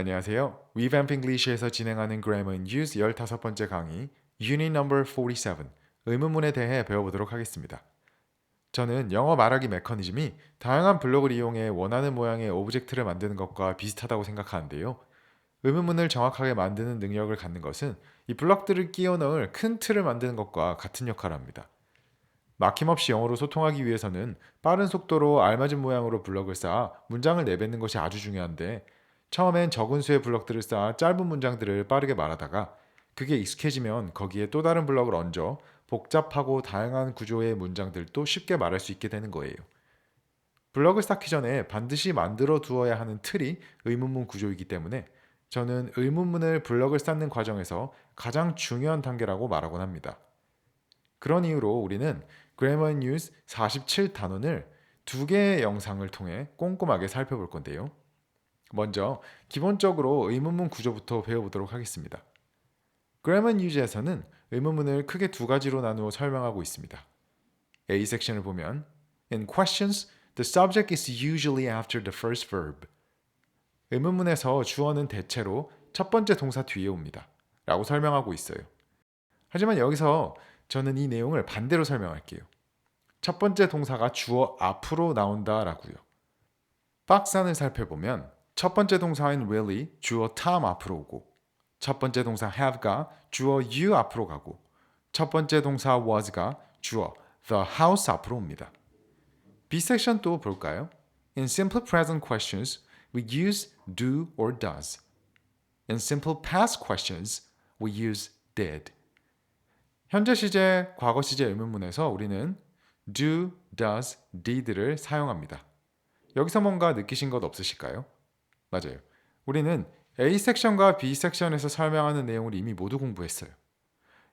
안녕하세요. Revamp English에서 진행하는 Grammar and Use 15번째 강의 Unit Number 47 의문문에 대해 배워보도록 하겠습니다. 저는 영어 말하기 메커니즘이 다양한 블록을 이용해 원하는 모양의 오브젝트를 만드는 것과 비슷하다고 생각하는데요. 의문문을 정확하게 만드는 능력을 갖는 것은 이 블록들을 끼워 넣을 큰 틀을 만드는 것과 같은 역할을 합니다. 막힘없이 영어로 소통하기 위해서는 빠른 속도로 알맞은 모양으로 블럭을 쌓아 문장을 내뱉는 것이 아주 중요한데 처음엔 적은 수의 블럭들을 쌓아 짧은 문장들을 빠르게 말하다가 그게 익숙해지면 거기에 또 다른 블럭을 얹어 복잡하고 다양한 구조의 문장들도 쉽게 말할 수 있게 되는 거예요. 블럭을 쌓기 전에 반드시 만들어 두어야 하는 틀이 의문문 구조이기 때문에 저는 의문문을 블럭을 쌓는 과정에서 가장 중요한 단계라고 말하곤 합니다. 그런 이유로 우리는 Grammar and Use 47 단원을 두 개의 영상을 통해 꼼꼼하게 살펴볼 건데요. 먼저 기본적으로 의문문 구조부터 배워보도록 하겠습니다. And Use에서는 의문문을 크게 두 가지로 나누어 설명하고 있습니다. A 섹션을 보면 In questions, the subject is usually after the first verb. 의문문에서 주어는 대체로 첫 번째 동사 뒤에 옵니다. 라고 설명하고 있어요. 하지만 여기서 저는 이 내용을 반대로 설명할게요. 첫 번째 동사가 주어 앞으로 나온다라고요. 박스 안을 살펴보면 첫 번째 동사인 really 주어 Tom 앞으로 오고 첫 번째 동사 have가 주어 you 앞으로 가고 첫 번째 동사 was가 주어 the house 앞으로 옵니다. B 섹션 또 볼까요? In simple present questions, we use do or does. In simple past questions, we use did. 현재 시제, 과거 시제 의문문에서 우리는 do, does, did를 사용합니다. 여기서 뭔가 느끼신 것 없으실까요? 맞아요. 우리는 A 섹션과 B 섹션에서 설명하는 내용을 이미 모두 공부했어요.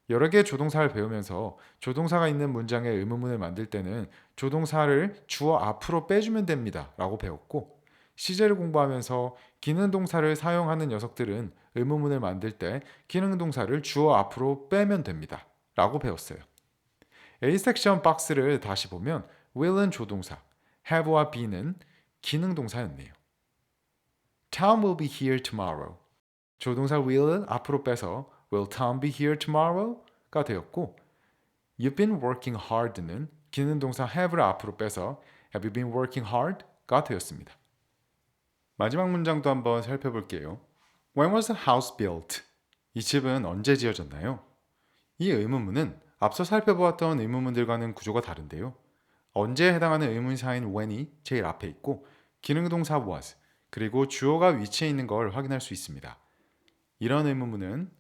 여러 개의 조동사를 배우면서 조동사가 있는 문장의 의문문을 만들 때는 조동사를 주어 앞으로 빼주면 됩니다. 라고 배웠고, 시제를 공부하면서 기능 동사를 사용하는 녀석들은 의문문을 만들 때 기능 동사를 주어 앞으로 빼면 됩니다. 라고 배웠어요. A 섹션 박스를 다시 보면 will은 조동사, have와 be는 기능 동사였네요. Tom will be here tomorrow. 조동사 will은 앞으로 빼서 will Tom be here tomorrow?가 되었고 You've been working hard는 기능 동사 have를 앞으로 빼서 Have you been working hard?가 되었습니다. 마지막 문장도 한번 살펴볼게요. When was the house built? 이 집은 언제 지어졌나요? 이 의문문은 앞서 살펴보았던 의문문들과는 구조가 다른데요. 언제에 해당하는 의문사인 when이 제일 앞에 있고 기능동사 was 그리고 주어가 위치해 있는 걸 확인할 수 있습니다. 이런 의문문은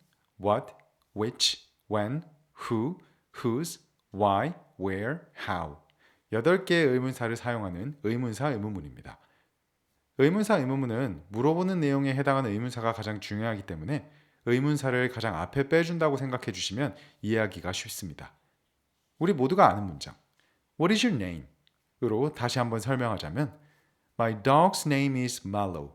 what, which, when, who, whose, why, where, how 8개의 의문사를 사용하는 의문사 의문문입니다. 의문사 의문문은 물어보는 내용에 해당하는 의문사가 가장 중요하기 때문에 의문사를 가장 앞에 빼준다고 생각해 주시면 이해하기가 쉽습니다. 우리 모두가 아는 문장 What is your name? 으로 다시 한번 설명하자면 My dog's name is Mallow.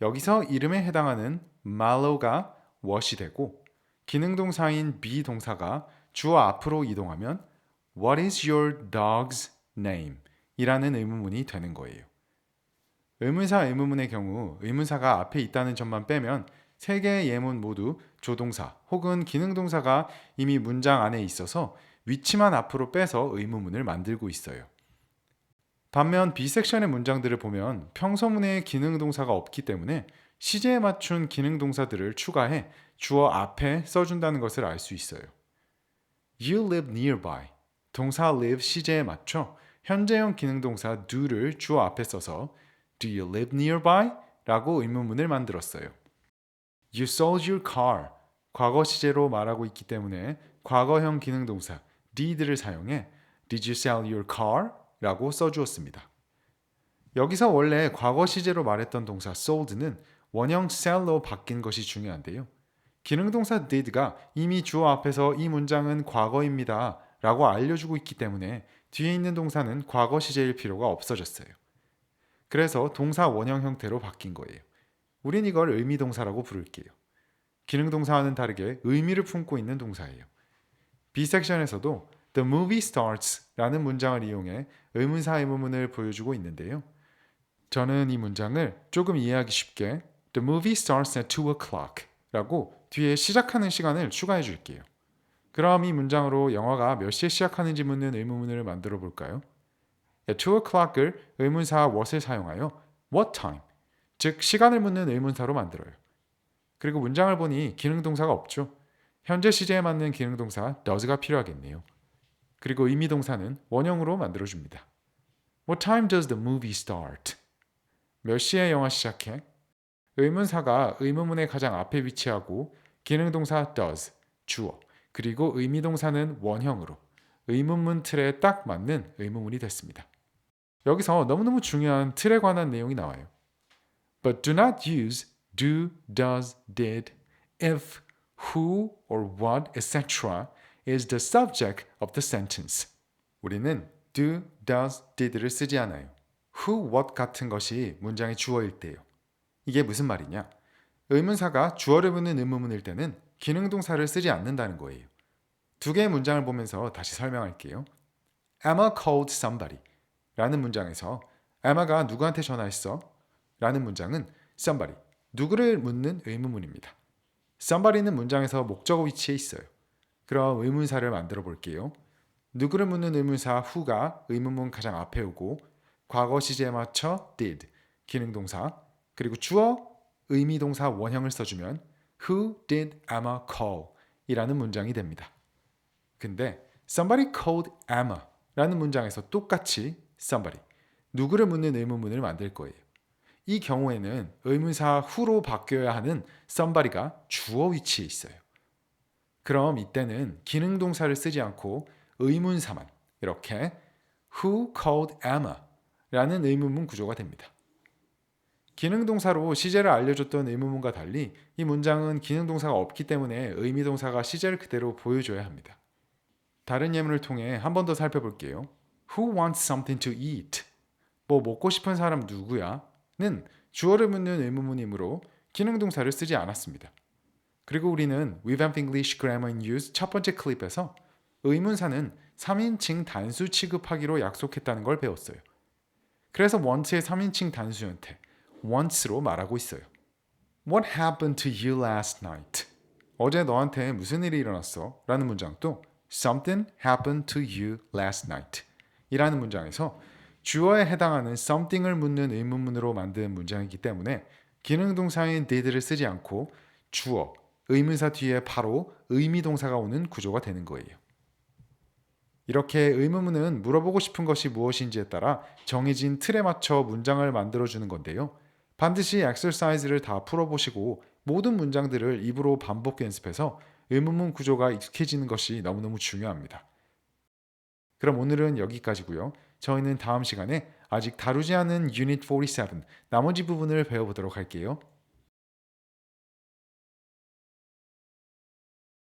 여기서 이름에 해당하는 Mallow가 what이 되고 기능 동사인 be 동사가 주어 앞으로 이동하면 What is your dog's name? 이라는 의문문이 되는 거예요. 의문사 의문문의 경우 의문사가 앞에 있다는 점만 빼면 세 개의 예문 모두 조동사 혹은 기능동사가 이미 문장 안에 있어서 위치만 앞으로 빼서 의문문을 만들고 있어요. 반면 B 섹션의 문장들을 보면 평소문에 기능동사가 없기 때문에 시제에 맞춘 기능동사들을 추가해 주어 앞에 써준다는 것을 알 수 있어요. You live nearby. 동사 live 시제에 맞춰 현재형 기능동사 do를 주어 앞에 써서 Do you live nearby? 라고 의문문을 만들었어요. You sold your car. 과거 시제로 말하고 있기 때문에 과거형 기능동사 did를 사용해 Did you sell your car? 라고 써주었습니다. 여기서 원래 과거 시제로 말했던 동사 sold는 원형 sell로 바뀐 것이 중요한데요. 기능동사 did가 이미 주어 앞에서 이 문장은 과거입니다. 라고 알려주고 있기 때문에 뒤에 있는 동사는 과거 시제일 필요가 없어졌어요. 그래서 동사 원형 형태로 바뀐 거예요. 우린 이걸 의미동사라고 부를게요. 기능동사와는 다르게 의미를 품고 있는 동사예요. B 섹션에서도 The movie starts 라는 문장을 이용해 의문사 의문문을 보여주고 있는데요. 저는 이 문장을 조금 이해하기 쉽게 The movie starts at 2 o'clock 라고 뒤에 시작하는 시간을 추가해 줄게요. 그럼 이 문장으로 영화가 몇 시에 시작하는지 묻는 의문문을 만들어 볼까요? 2 o'clock을 의문사 what을 사용하여 what time, 즉 시간을 묻는 의문사로 만들어요. 그리고 문장을 보니 기능동사가 없죠. 현재 시제에 맞는 기능동사 does가 필요하겠네요. 그리고 의미 동사는 원형으로 만들어 줍니다. What time does the movie start? 몇 시에 영화 시작해? 의문사가 의문문의 가장 앞에 위치하고 기능 동사 does, 주어, 그리고 의미 동사는 원형으로 의문문 틀에 딱 맞는 의문문이 됐습니다. 여기서 너무너무 중요한 틀에 관한 내용이 나와요. But do not use do, does, did, if, who or what, etc. is the subject of the sentence. 우리는 do, does, did를 쓰지 않아요. who, what 같은 것이 문장의 주어일 때요. 이게 무슨 말이냐? 의문사가 주어를 묻는 의문문일 때는 기능동사를 쓰지 않는다는 거예요. 두 개의 문장을 보면서 다시 설명할게요. Emma called somebody 라는 문장에서 Emma가 누구한테 전화했어? 라는 문장은 somebody, 누구를 묻는 의문문입니다. somebody는 문장에서 목적어 위치에 있어요. 그럼 의문사를 만들어 볼게요. 누구를 묻는 의문사 who가 의문문 가장 앞에 오고 과거 시제에 맞춰 did, 기능동사, 그리고 주어 의미동사 원형을 써주면 Who did Emma call? 이라는 문장이 됩니다. 근데 somebody called Emma 라는 문장에서 똑같이 somebody, 누구를 묻는 의문문을 만들 거예요. 이 경우에는 의문사 who로 바뀌어야 하는 somebody가 주어 위치에 있어요. 그럼 이때는 기능 동사를 쓰지 않고 의문사만 이렇게 Who called Emma? 라는 의문문 구조가 됩니다. 기능 동사로 시제를 알려줬던 의문문과 달리 이 문장은 기능 동사가 없기 때문에 의미 동사가 시제를 그대로 보여줘야 합니다. 다른 예문을 통해 한 번 더 살펴볼게요. Who wants something to eat? 뭐 먹고 싶은 사람 누구야? 는 주어를 묻는 의문문이므로 기능 동사를 쓰지 않았습니다. 그리고 우리는 Revamp English Grammar in Use 첫 번째 클립에서 의문사는 3인칭 단수 취급하기로 약속했다는 걸 배웠어요. 그래서 want의 3인칭 단수 형태 wants로 말하고 있어요. What happened to you last night? 어제 너한테 무슨 일이 일어났어? 라는 문장도 Something happened to you last night 이라는 문장에서 주어에 해당하는 something을 묻는 의문문으로 만든 문장이기 때문에 기능동사인 did를 쓰지 않고 주어, 의문사 뒤에 바로 의미동사가 오는 구조가 되는 거예요. 이렇게 의문문은 물어보고 싶은 것이 무엇인지에 따라 정해진 틀에 맞춰 문장을 만들어주는 건데요. 반드시 엑셀사이즈를 다 풀어보시고 모든 문장들을 입으로 반복 연습해서 의문문 구조가 익숙해지는 것이 너무너무 중요합니다. 그럼 오늘은 여기까지고요. 저희는 다음 시간에 아직 다루지 않은 유닛 47 나머지 부분을 배워보도록 할게요.